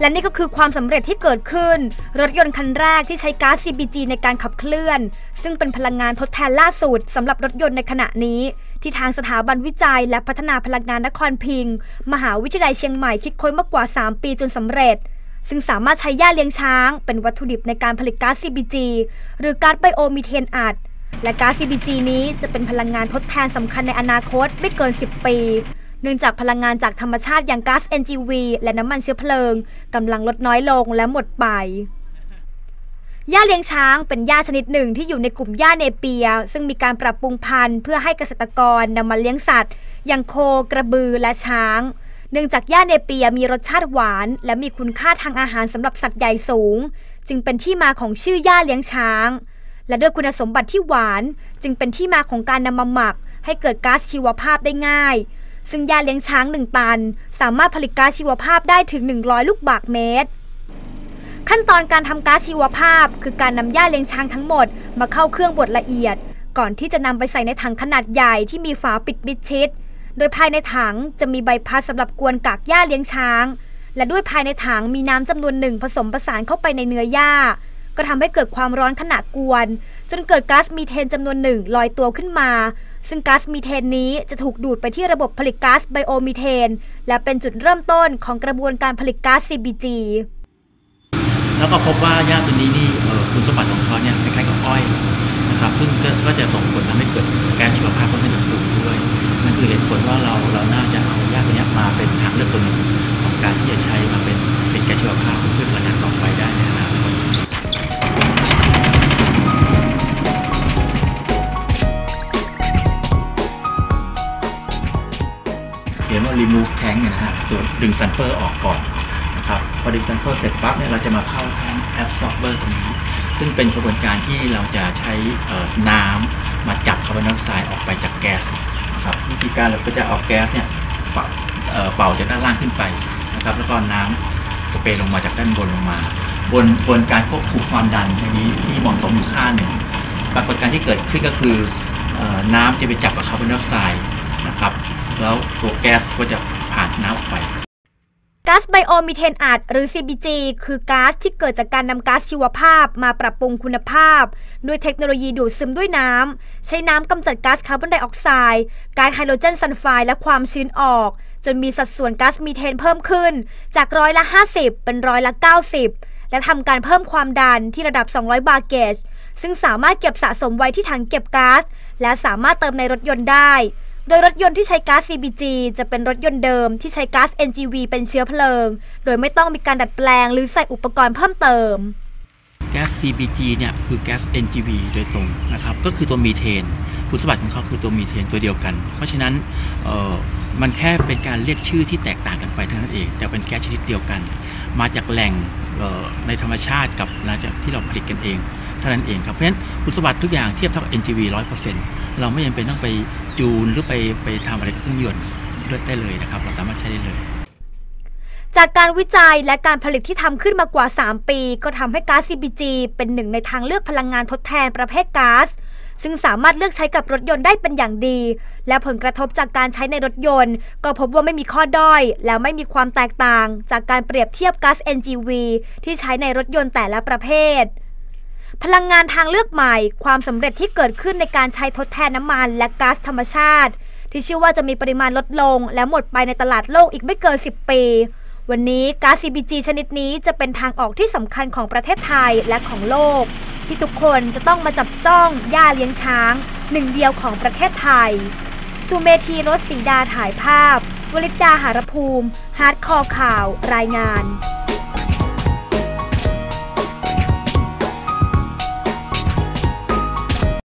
และนี่ก็คือความสำเร็จที่เกิดขึ้น รถยนต์คันแรกที่ใช้ก๊าซ CBG ในการขับเคลื่อน ซึ่งเป็นพลังงานทดแทนล่าสุดสำหรับรถยนต์ในขณะนี้ ที่ทางสถาบันวิจัยและพัฒนาพลังงานนครพิงค์มหาวิทยาลัยเชียงใหม่คิดค้นมากกว่า 3 ปีจนสำเร็จซึ่งสามารถใช้หญ้าเลี้ยงช้าง เป็นวัตถุดิบในการผลิตก๊าซ CBG หรือก๊าซไบโอมีเทนอัด และก๊าซ CBG นี้จะเป็นพลังงานทดแทนสำคัญในอนาคตไม่เกิน 10 ปี เนื่องจากพลังงานจากธรรมชาติอย่างก๊าซ NGV และน้ำมันเชื้อเพลิงกำลังลดน้อยลงและหมดไปหญ้าเลี้ยงช้างเป็นหญ้าชนิดหนึ่งที่อยู่ในกลุ่มหญ้าเนเปีย ซึ่งมีการปรับปรุงพันธุ์เพื่อให้เกษตรกรนำมาเลี้ยงสัตว์ อย่างโคกระบือและช้าง เนื่องจากหญ้าเนเปียมีรสชาติหวาน และมีคุณค่าทางอาหารสำหรับสัตว์ใหญ่สูง จึงเป็นที่มาของชื่อหญ้าเลี้ยงช้าง และด้วยคุณสมบัติที่หวาน จึงเป็นที่มาของการนำมาหมัก ให้เกิดก๊าซชีวภาพได้ง่าย ซึ่งหญ้าเลี้ยงช้าง 1 ตัน สามารถผลิตก๊าซชีวภาพได้ถึง 100 ลูกบาศก์เมตร ขั้นตอนการทำก๊าซชีวภาพ คือการนำหญ้าเลี้ยงช้างทั้งหมดมาเข้าเครื่องบดละเอียด ก่อนที่จะนำไปใส่ในถังขนาดใหญ่ที่มีฝาปิดมิดชิด โดยภายในถังจะมีใบพัดสำหรับกวนกากหญ้าเลี้ยงช้าง และด้วยภายในถังมีน้ำจำนวนหนึ่งผสมผสานเข้าไปในเนื้อหญ้าก็ทำให้เกิดความร้อนขณะกวน จนเกิดก๊าซมีเทนจำนวนหนึ่งลอยตัวขึ้นมา ซึ่งก๊าซมีเทนนี้จะถูกดูดไปที่ระบบผลิตก๊าซไบโอมีเทน และเป็นจุดเริ่มต้นของกระบวนการผลิตก๊าซ CBG แล้วก็พบว่าหญ้าตัวนี้นี่คุณสมบัติของเขาเนี่ยคล้ายๆกับอ้อยนะครับซึ่งก็จะส่งผลทำให้เกิดแก๊สชีวภาพค่อนข้างสูงด้วยนั่นคือเหตุผลว่าเราเราน่าจะเอา remove tank เนี่ยนะฮะตัวดึงซัลเฟอร์ออกก่อนนะครับพอดึงซัลเฟอร์เสร็จปั๊บเนี่ยเราจะมาเข้าแทง absorber ตรงนี้ ซึ่งเป็นกระบวนการที่เราจะใช้น้ำมาจับคาร์บอนไดออกไซด์ออกไปจากแก๊สนะครับวิธีการเราก็จะเอาแก๊สเนี่ยเป่าเป่าจากด้านล่างขึ้นไปนะครับแล้วก็น้ำสเปรย์ลงมาจากด้านบนลงมา บนบนการควบคุมความดันอันนี้ที่เหมาะสมอยู่ค่าหนึ่งปรากฏการที่เกิดขึ้นก็คือออน้ำจะไปจับกับคาร์บอนไดออกไซด์นะครับแล้วตัวแก๊สก็จะผ่านน้ำออกไปก๊าซไบโอมีเทนอัดหรือ CBG คือก๊าซที่เกิดจากการนำก๊าซชีวภาพมาปรับปรุงคุณภาพ ด้วยเทคโนโลยีดูดซึมด้วยน้ำ ใช้น้ำกำจัดก๊าซคาร์บอนไดออกไซด์ก๊าซไฮโดรเจนซัลไฟด์และความชื้นออก จนมีสัดส่วนก๊าซมีเทนเพิ่มขึ้น จากร้อยละ 50 เป็นร้อยละ 90 และทำการเพิ่มความดันที่ระดับ 200 บาร์เกจซึ่งสามารถเก็บสะสมไว้ที่ถังเก็บก๊าซและสามารถเติมในรถยนต์ได้ โดยรถยนต์ที่ใช้ก๊าซ CBG จะเป็นรถยนต์เดิมที่ใช้ก๊าซ NGV เป็นเชื้อเพลิง โดยไม่ต้องมีการดัดแปลงหรือใส่อุปกรณ์เพิ่มเติม แก๊ส CBG เนี่ยคือแก๊ส NGV โดยตรงนะครับ ก็คือตัวมีเทนคุณสมบัติของเขาคือตัวมีเทนตัวเดียวกัน เพราะฉะนั้นมันแค่เป็นการเรียกชื่อที่แตกต่างกันไปเท่านั้นเอง แต่เป็นแก๊สชนิดเดียวกัน มาจากแหล่งในธรรมชาติกับหลังจากที่เราผลิตกันเอง เท่านั้นเองครับเพราะฉะนั้นคุณสมบัติทุกอย่างเทียบเท่ากับ NGV 100%เราไม่จำเป็นต้องไปจูนหรือไปไปทำอะไรกับเครื่องยนต์ได้เลยนะครับ เราสามารถใช้ได้เลย จากการวิจัยและการผลิตที่ทำขึ้นมากว่า 3 ปี ก็ทำให้ก๊าซ CBG เป็นหนึ่งในทางเลือกพลังงานทดแทนประเภทก๊าซซึ่งสามารถเลือกใช้กับรถยนต์ได้เป็นอย่างดี และผลกระทบจากการใช้ในรถยนต์ ก็พบว่าไม่มีข้อด้อย และไม่มีความแตกต่าง จากการเปรียบเทียบก๊าซ NGV ที่ใช้ในรถยนต์แต่ละประเภท พลังงานทางเลือกใหม่ ความสำเร็จที่เกิดขึ้นในการใช้ทดแทนน้ำมันและก๊าซธรรมชาติ ที่เชื่อว่าจะมีปริมาณลดลง และหมดไปในตลาดโลกอีกไม่เกิน 10 ปี วันนี้ก๊าซ CBG ชนิดนี้จะเป็นทางออกที่สำคัญของประเทศไทยและของโลก ที่ทุกคนจะต้องมาจับจ้องย่าเลี้ยงช้าง หนึ่งเดียวของประเทศไทยสุเมธีรถสีดาถ่ายภาพ วลิตดาหารภูมิ ฮาร์ดคอข่าว รายงาน